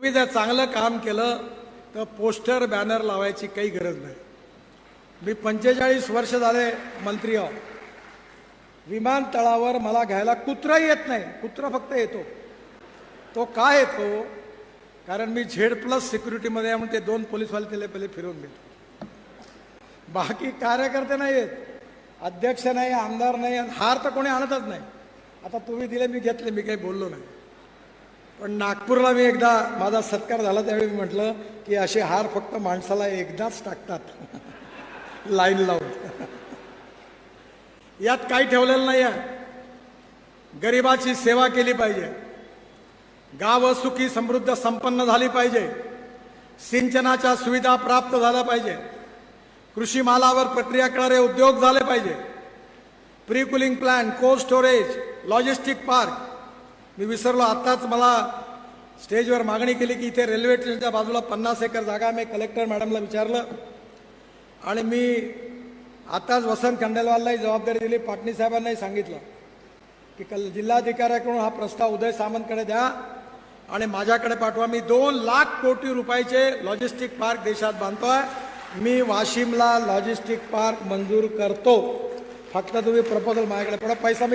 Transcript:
तुम्ही जर चांगलं काम केलं तर पोस्टर बॅनर लावायची काही गरज नाही. मी पंचेचाळीस वर्ष झाले मंत्री आहो. विमानतळावर मला घ्यायला कुत्रा येत नाही. कुत्रा फक्त येतो. तो का येतो? कारण मी झेड प्लस सिक्युरिटीमध्ये म्हणून ते दोन पोलीसवाले त्याला पहिले फिरवून घेतो. बाकी कार्यकर्ते नाही आहेत. अध्यक्ष नाही आमदार नाही हार तर कोणी आणतच नाही. आता तुम्ही दिले मी घेतले मी काही बोललो नाही. पण नागपूरला मी एकदा माझा सत्कार झाला त्यावेळी मी म्हटलं की असे हार फक्त माणसाला एकदाच टाकतात. लाईन लावून. यात काही ठेवलेलं नाही आहे गरिबाची सेवा केली पाहिजे. गाव सुखी समृद्ध संपन्न झाली पाहिजे. सिंचनाच्या सुविधा प्राप्त झाल्या पाहिजे. कृषी मालावर प्रक्रिया करणारे उद्योग झाले पाहिजे. Pre cooling plan cold storage logistic park मी विसरलो. आत्ताच मला स्टेजवर मागणी केली की इथे रेल्वे स्टेशनच्या बाजूला पन्नास एकर जागा मी कलेक्टर मॅडमला विचारलं. आणि मी आत्ताच वसंत खंडेलवाललाही जबाबदारी दिली. पाटणी साहेबांनाही सांगितलं की कल जिल्हाधिकाऱ्याकडून हा प्रस्ताव उदय सामंतकडे द्या आणि माझ्याकडे पाठवा. मी दोन लाख कोटी रुपयाचे लॉजिस्टिक पार्क देशात बांधतोय. मी वाशिमला लॉजिस्टिक पार्क मंजूर करतो. फक्त तुम्ही प्रपोजल माझ्याकडे पण पैसा मी